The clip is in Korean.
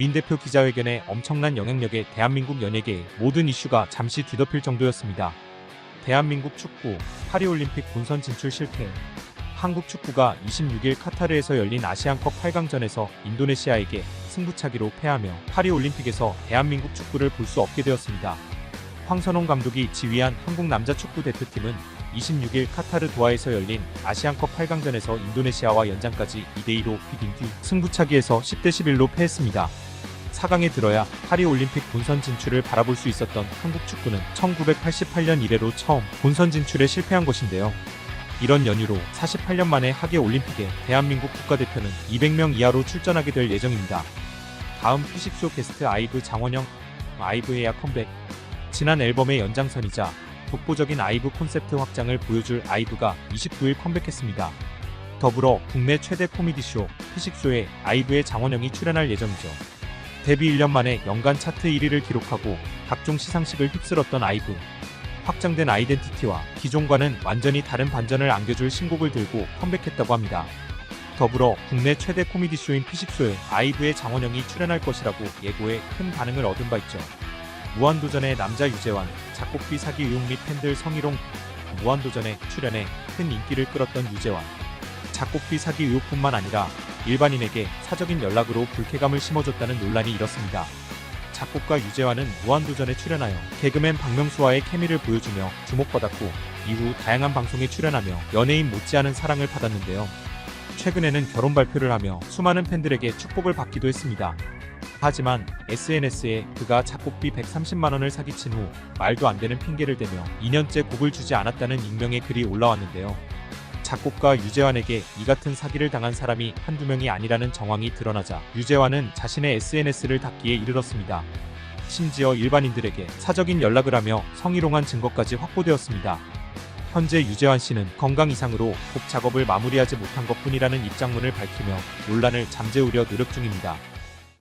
민 대표 기자회견의 엄청난 영향력에 대한민국 연예계의 모든 이슈가 잠시 뒤덮일 정도였습니다. 대한민국 축구 파리올림픽 본선 진출 실패. 한국 축구가 26일 카타르에서 열린 아시안컵 8강전에서 인도네시아에게 승부차기로 패하며 파리올림픽에서 대한민국 축구를 볼 수 없게 되었습니다. 황선홍 감독이 지휘한 한국 남자 축구 대표팀은 26일 카타르 도하에서 열린 아시안컵 8강전에서 인도네시아와 연장까지 2대2로 비긴 뒤 승부차기에서 10대 11로 패했습니다. 4강에 들어야 파리올림픽 본선 진출을 바라볼 수 있었던 한국 축구는 1988년 이래로 처음 본선 진출에 실패한 것인데요. 이런 연유로 48년 만에 하계 올림픽에 대한민국 국가대표는 200명 이하로 출전하게 될 예정입니다. 다음 피식쇼 게스트 아이브 장원영 아이브의 야 컴백 지난 앨범의 연장선이자 독보적인 아이브 콘셉트 확장을 보여줄 아이브가 29일 컴백했습니다. 더불어 국내 최대 코미디쇼 피식쇼에 아이브의 장원영이 출연할 예정이죠. 데뷔 1년 만에 연간 차트 1위를 기록하고 각종 시상식을 휩쓸었던 아이브. 확장된 아이덴티티와 기존과는 완전히 다른 반전을 안겨줄 신곡을 들고 컴백했다고 합니다. 더불어 국내 최대 코미디 쇼인 피식쇼에 아이브의 장원영이 출연할 것이라고 예고해 큰 반응을 얻은 바 있죠. 무한도전의 남자 유재환, 작곡비 사기 의혹 및 팬들 성희롱, 무한도전에 출연해 큰 인기를 끌었던 유재환. 작곡비 사기 의혹뿐만 아니라 일반인에게 사적인 연락으로 불쾌감을 심어줬다는 논란이 일었습니다. 작곡가 유재환은 무한도전에 출연하여 개그맨 박명수와의 케미를 보여주며 주목받았고 이후 다양한 방송에 출연하며 연예인 못지않은 사랑을 받았는데요. 최근에는 결혼 발표를 하며 수많은 팬들에게 축복을 받기도 했습니다. 하지만 SNS에 그가 작곡비 130만 원을 사기친 후 말도 안 되는 핑계를 대며 2년째 곡을 주지 않았다는 익명의 글이 올라왔는데요. 작곡가 유재환에게 이 같은 사기를 당한 사람이 한두 명이 아니라는 정황이 드러나자 유재환은 자신의 SNS를 닫기에 이르렀습니다. 심지어 일반인들에게 사적인 연락을 하며 성희롱한 증거까지 확보되었습니다. 현재 유재환 씨는 건강 이상으로 곡 작업을 마무리하지 못한 것 뿐이라는 입장문을 밝히며 논란을 잠재우려 노력 중입니다.